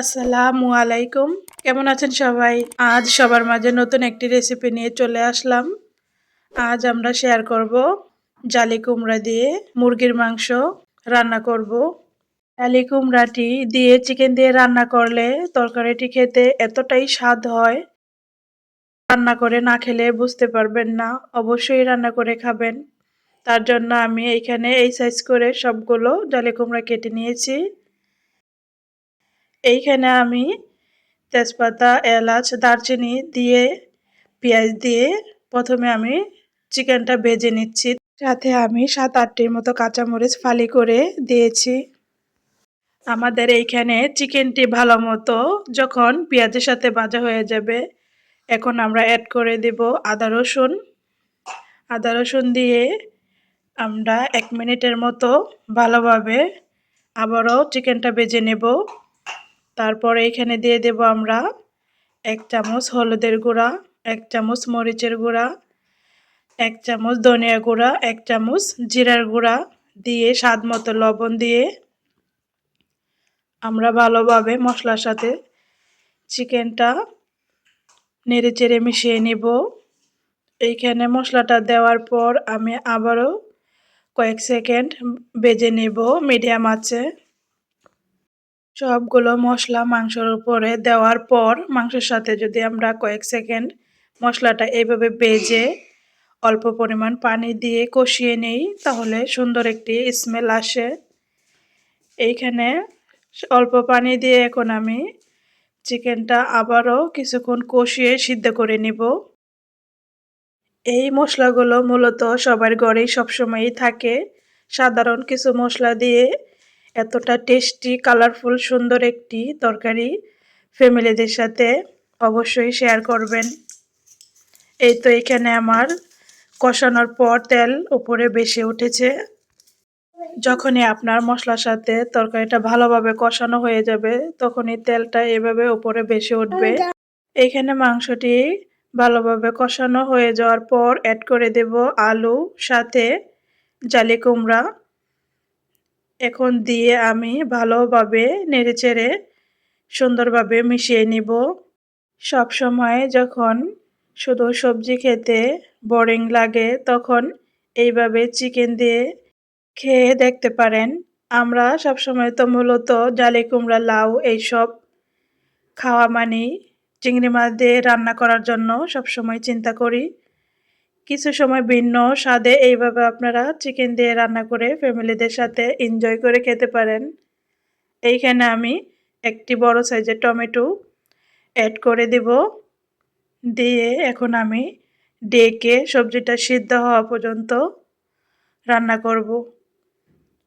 আসসালামু আলাইকুম। কেমন আছেন সবাই? আজ সবার মাঝে নতুন একটি রেসিপি নিয়ে চলে আসলাম। আজ আমরা শেয়ার করব জালি কুমড়া দিয়ে মুরগির মাংস রান্না করব। জালি কুমড়াটি দিয়ে চিকেন দিয়ে রান্না করলে তরকারিটি খেতে এতটাই স্বাদ হয়। রান্না করে না খেলে বুঝতে পারবেন না, অবশ্যই রান্না করে খাবেন। তার জন্য আমি এইখানে এই সাইজ করে সবগুলো জালি কুমড়া কেটে নিয়েছি। এইখানে আমি তেজপাতা, এলাচ, দারচিনি দিয়ে, পেঁয়াজ দিয়ে প্রথমে আমি চিকেনটা ভেজে নিচ্ছি। সাথে আমি সাত আটটির মতো কাঁচামরিচ ফালি করে দিয়েছি। আমাদের এইখানে চিকেনটি ভালো মতো যখন পেঁয়াজের সাথে ভাজা হয়ে যাবে, এখন আমরা অ্যাড করে দেব আদা রসুন। আদা রসুন দিয়ে আমরা এক মিনিটের মতো ভালোভাবে আবারও চিকেনটা বেজে নেব। তারপরে এখানে দিয়ে দেব আমরা এক চামচ হলুদের গুঁড়া, এক চামচ মরিচের গুঁড়া, এক চামচ ধনিয়া গুঁড়া, এক চামচ জিরার গুঁড়া দিয়ে স্বাদ মতো লবণ দিয়ে আমরা ভালোভাবে মশলার সাথে চিকেনটা নেড়ে চেড়ে মিশিয়ে নিব। এইখানে মশলাটা দেওয়ার পর আমি আবারও কয়েক সেকেন্ড বেজে নেব মিডিয়াম আছে সবগুলো মশলা মাংসর উপরে দেওয়ার পর মাংসের সাথে যদি আমরা কয়েক সেকেন্ড মশলাটা এইভাবে বেজে অল্প পরিমাণ পানি দিয়ে কষিয়ে নেই, তাহলে সুন্দর একটি স্মেল আসে। এইখানে অল্প পানি দিয়ে এখন আমি চিকেনটা আবারও কিছুক্ষণ কষিয়ে সিদ্ধ করে নিব। এই মশলাগুলো মূলত সবার ঘরেই সবসময়ই থাকে। সাধারণ কিছু মশলা দিয়ে এতটা টেস্টি কালারফুল সুন্দর একটি তরকারি ফ্যামিলিদের সাথে অবশ্যই শেয়ার করবেন। এই তো এখানে আমার কষানোর পর তেল উপরে বেশি উঠেছে। যখনই আপনার মশলার সাথে তরকারিটা ভালোভাবে কষানো হয়ে যাবে, তখনই তেলটা এভাবে উপরে বেশি উঠবে। এইখানে মাংসটি ভালোভাবে কষানো হয়ে যাওয়ার পর অ্যাড করে দেব আলু, সাথে জালি কুমড়া। এখন দিয়ে আমি ভালোভাবে নেড়েচেড়ে সুন্দরভাবে মিশিয়ে নিব। সব সময় যখন শুধু সবজি খেতে বোরিং লাগে, তখন এইভাবে চিকেন দিয়ে খেয়ে দেখতে পারেন। আমরা সবসময় তো মূলত জালি কুমড়া, লাউ এইসব খাওয়া মানি চিংড়ি মাছ দিয়ে রান্না করার জন্য সবসময় চিন্তা করি। কিছু সময় ভিন্ন স্বাদে এইভাবে আপনারা চিকেন দিয়ে রান্না করে ফ্যামিলিদের সাথে এনজয় করে খেতে পারেন। এইখানে আমি একটি বড় সাইজের টমেটো অ্যাড করে দেব। দিয়ে এখন আমি ডেকে সবজিটা সিদ্ধ হওয়া পর্যন্ত রান্না করব।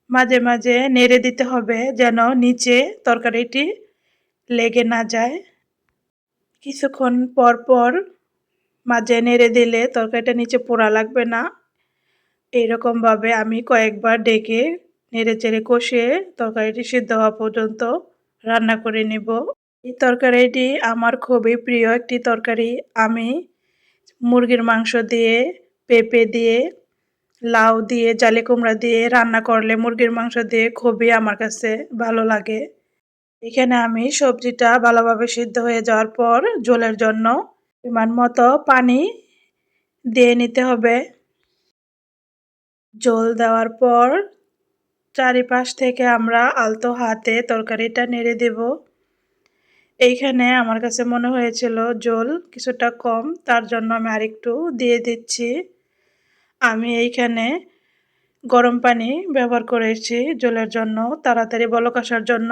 মাঝে মাঝে নেড়ে দিতে হবে যেন নিচে তরকারিটি লেগে না যায়। কিছুক্ষণ পর পর মাঝে নেড়ে দিলে তরকারিটা নিচে পোড়া লাগবে না। এইরকমভাবে আমি কয়েকবার ডেকে নেড়ে চেড়ে কষিয়ে তরকারিটি সিদ্ধ হওয়া পর্যন্ত রান্না করে নেব। এই তরকারিটি আমার খুবই প্রিয় একটি তরকারি। আমি মুরগির মাংস দিয়ে, পেঁপে দিয়ে, লাউ দিয়ে, জালে কুমড়া দিয়ে রান্না করলে মুরগির মাংস দিয়ে খুবই আমার কাছে ভালো লাগে। এখানে আমি সবজিটা ভালোভাবে সিদ্ধ হয়ে যাওয়ার পর জলের জন্য পরিমাণ মতো পানি দিয়ে নিতে হবে। জল দেওয়ার পর চারিপাশ থেকে আমরা আলতো হাতে তরকারিটা নেড়ে দেব। এইখানে আমার কাছে মনে হয়েছিল জল কিছুটা কম, তার জন্য আমি আরেকটু দিয়ে দিচ্ছি। আমি এইখানে গরম পানি ব্যবহার করেছি জলের জন্য, তাড়াতাড়ি বলক আসার জন্য।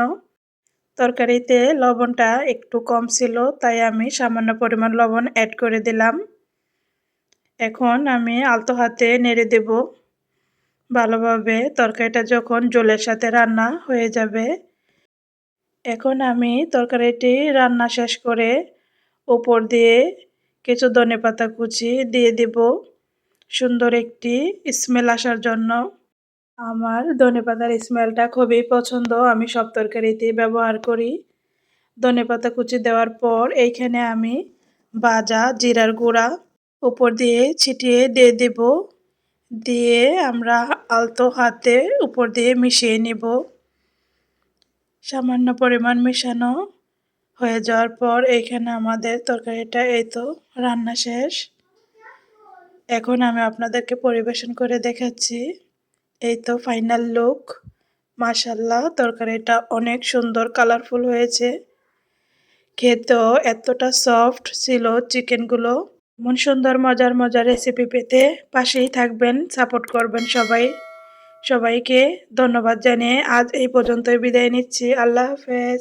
তরকারিতে লবণটা একটু কম ছিল, তাই আমি সামান্য পরিমাণ লবণ অ্যাড করে দিলাম। এখন আমি আলতো হাতে নেড়ে দেব। ভালোভাবে তরকারিটা যখন জলের সাথে রান্না হয়ে যাবে, এখন আমি তরকারিটি রান্না শেষ করে ওপর দিয়ে কিছু ধনে পাতা কুচি দিয়ে দেব। সুন্দর একটি স্মেল আসার জন্য। আমার ধনে পাতার স্মেলটা খুবই পছন্দ। আমি সব তরকারিতে ব্যবহার করি। ধনে পাতা কুচি দেওয়ার পর এইখানে আমি বাজা জিরার গুঁড়া উপর দিয়ে ছিটিয়ে দিয়ে দেব। দিয়ে আমরা আলতো হাতে উপর দিয়ে মিশিয়ে নেব। সামান্য পরিমাণ মেশানো হয়ে যাওয়ার পর এইখানে আমাদের তরকারিটা এই তো রান্না শেষ। এখন আমি আপনাদেরকে পরিবেশন করে দেখাচ্ছি। এই তো ফাইনাল লুক মাশাল্লাহ তরকারিটা অনেক সুন্দর কালারফুল হয়েছে। খেতেও এতটা সফট ছিল চিকেনগুলো মন সুন্দর, মজার মজার রেসিপি পেতে পাশেই থাকবেন সাপোর্ট করবেন সবাই। সবাইকে ধন্যবাদ জানিয়ে আজ এই পর্যন্তই বিদায় নিচ্ছি। আল্লাহ হাফেজ।